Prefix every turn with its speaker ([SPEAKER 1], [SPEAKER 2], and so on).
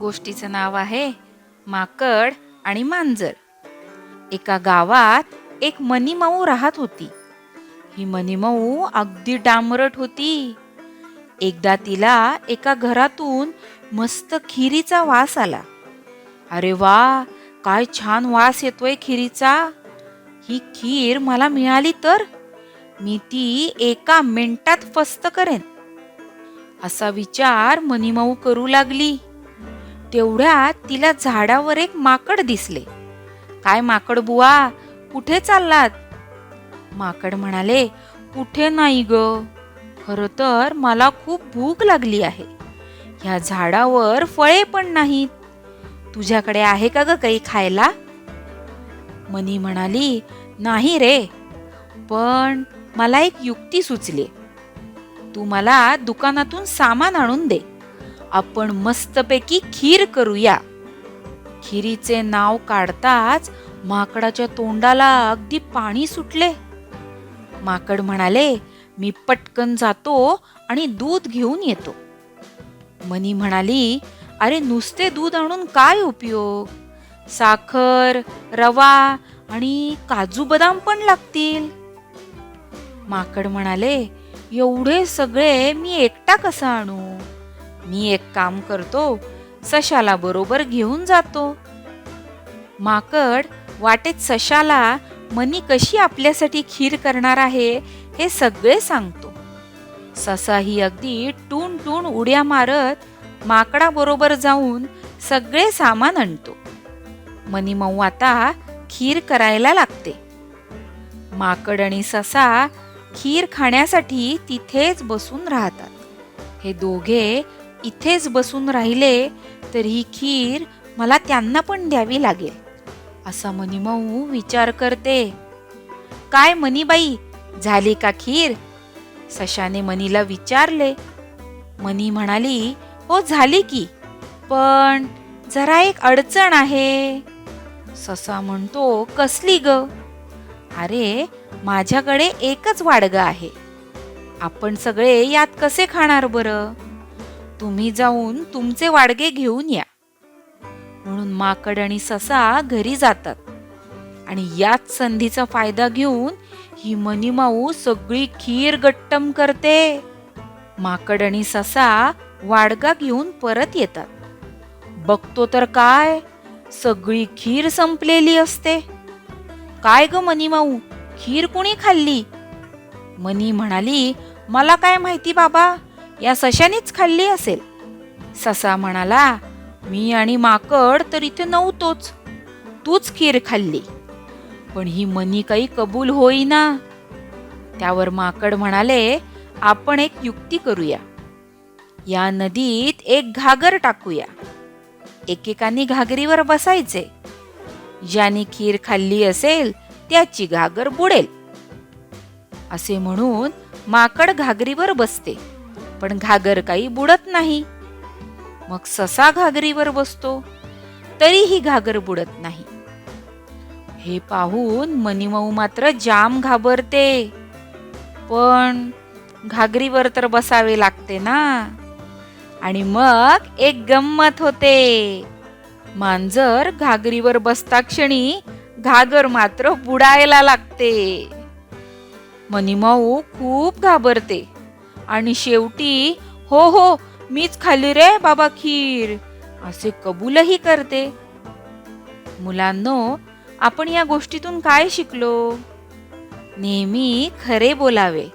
[SPEAKER 1] गोष्टीचं नाव आहे माकड आणि मांजर. एका गावात एक मनीमाऊ राहत होती. ही मनीमाऊ अगदी डांबरट होती. एकदा तिला एका घरातून मस्त खिरीचा वास आला. अरे वा काय छान वास येतोय खिरीचा. ही खीर मला मिळाली तर? मी ती एका मिनिटात फस्त करेन. असा विचार मनीमाऊ करू लागली. तेवढ्यात तिला झाडावर एक माकड दिसले. काय माकड बुवा? कुठे चाललात? माकड म्हणाले कुठे नाही ग. खर तर मला खूप भूक लागली आहे. ह्या झाडावर फळे पण नाहीत. तुझ्याकडे आहे का ग काही खायला? मनी म्हणाली नाही रे. पण मला एक युक्ती सुचली. तू मला दुकानातून सामान आणून दे. आपण मस्तपैकी खीर करूया. खिरीचे नाव काढताच माकडाच्या तोंडाला अगदी पाणी सुटले. माकड म्हणाले मी पटकन जातो आणि दूध घेऊन येतो. मनी म्हणाली अरे नुसते दूध आणून काय उपयोग? साखर रवा आणि काजू बदाम पण लागतील. माकड म्हणाले एवढे सगळे मी एकटा कसा आणू? मी एक काम करतो सशाला बरोबर घेऊन जातो. माकड वाटेत सशाला मनी कशी आपल्यासाठी खीर करणार आहे हे सगळे सांगतो. ससाही अगदी टून टून उड्या मारत माकडाबरोबर जाऊन सगळे सामान आणतो. मनी मऊ आता खीर करायला लागते. माकड आणि ससा खीर खाण्यासाठी तिथेच बसून राहतात. हे दोघे इथेच बसून राहिले तर ही खीर मला त्यांना पण द्यावी लागेल. असा मनीमऊ विचार करते. काय मनीबाई झाली का खीर? सशाने मनीला विचारले. मनी म्हणाली हो झाली की पण जरा एक अडचण आहे. ससा म्हणतो कसली ग? अरे माझ्याकडे एकच वाडग आहे. आपण सगळे यात कसे खाणार बरं? तुम्ही जाऊन तुमचे वाडगे घेऊन या. म्हणून माकड आणि ससा घरी जातात. आणि याच संधीचा फायदा घेऊन ही मनीमाऊ सगळी खीर गट्टम करते. माकड आणि ससा वाडगा घेऊन परत येतात. बघतो तर काय सगळी खीर संपलेली असते. काय ग मनीमाऊ खीर कुणी खाल्ली? मनी म्हणाली मला काय माहिती बाबा या सशानेच खाल्ली असेल. ससा म्हणाला मी आणि माकड तर इथे नव्हतोच. तूच खीर खाल्ली. पण ही मनी काही कबूल होईना. त्यावर माकड म्हणाले आपण एक युक्ती करूया. या नदीत एक घागर टाकूया. एकेकानी घागरीवर बसायचे. ज्याने खीर खाल्ली असेल त्याची घागर बुडेल. असे म्हणून माकड घागरीवर बसते. पण घागर काही बुडत नाही. मग ससा घागरीवर बसतो तरीही घागर बुडत नाही. हे पाहून मनीमऊ मात्र जाम घाबरते. पण घागरीवर तर बसावे लागते ना. आणि मग एक गंमत होते. मांजर घागरीवर बसता क्षणी घागर मात्र बुडायला लागते. मनीमाऊ खूप घाबरते. आणि शेवटी हो हो मीच खाली रे बाबा खीर. असे कबूलही करते. मुलांनो आपण या गोष्टीतून काय शिकलो? नेहमी खरे बोलावे.